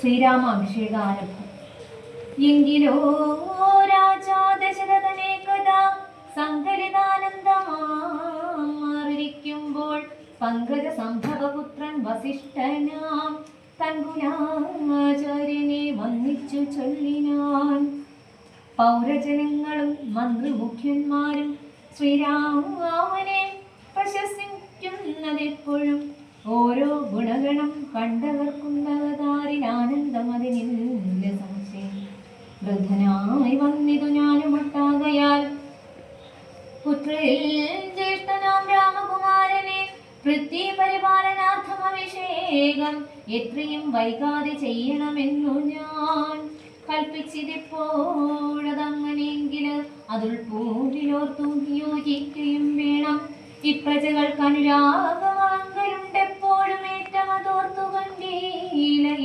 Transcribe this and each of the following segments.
ശ്രീരാമാഭിഷേകാരംഭം എങ്കിലോ രാജാ ദശരഥനെ കഥാ സങ്കലിതാനന്ദമാറിയിരിക്കുമ്പോൾ പങ്കജ സംഭവപുത്രൻ വസിഷ്ഠനാം. തൻകുലാചാര്യനെ വന്നിച്ചു ചൊല്ലിനാൻ. പൗരജനങ്ങളും മന്ത്രിമുഖ്യന്മാരും ശ്രീരാമനെ പ്രശംസിക്കുന്നതെപ്പോഴും ഓരോ ഗുണഗണം കണ്ടവർക്കുണ്ടവതാരിൽ ആനന്ദം അതിനില്ല സംശയം. വൃദ്ധനായി വന്നിതു ഞാനും ഒട്ടാകയാൽ. ജ്യേഷ്ഠനാം രാമകുമാരനെ പൃഥ്വി പരിപാലനാർത്ഥം അഭിഷേകം എത്രയും വൈകാതെ ചെയ്യണമെന്നു ഞാൻ കൽപ്പിച്ചതിപ്പോഴതങ്ങനെയെങ്കിൽ അതുൾ പൂവിലോർത്തു യോജിക്കുകയും വേണം. ഇപ്രജകൾക്ക് അനുരാഗമങ്കലുണ്ടെപ്പോഴും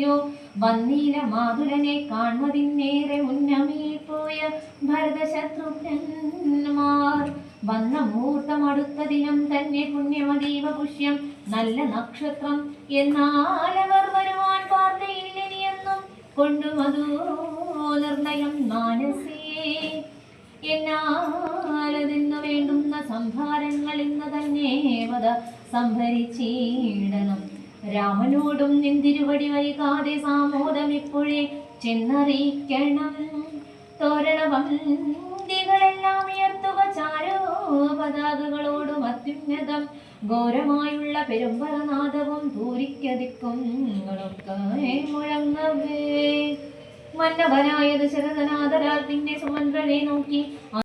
കണ്ടീലയോ വന്നീല മാതുലനെ കാൺമതിന്നേറെ മുന്നമേ പോയ ഭരതശത്രുഘ്നന്മാർ. വന്ന മുഹൂർത്തം അടുത്ത ദിനം തന്നെ പുണ്യമതീവ പുഷ്യം നല്ല നക്ഷത്രം എന്നാലവർ വരുവാൻ പാർത്തയില്ലെന്നും കൊണ്ടു മധു നിർണയം മാനസേ. എന്നാലതെന്നു വേണ്ടുന്ന സംഭാരങ്ങൾ ഇന്ന് തന്നെ വധ സംഭരിച്ചിടണം. രാമനോടും നിന്തിരുവടി വൈകാതെ സാമോദം ഇപ്പോഴേ ചെന്നറിയിക്കണം. തോരണവന്തികളെല്ലാം ഉയർത്തുക ചാരോ പതാകകളോടും അത്യുന്നതം. ഘോരമായുള്ള പെരുമ്പറനാദവും പൂരിക്കതിക്കുങ്ങളൊക്കെ മുഴങ്ങവേ. മന്നവനായ ദശരഥനാഥരാൽ പിന്നെ സുമന്ത്രനെ നോക്കി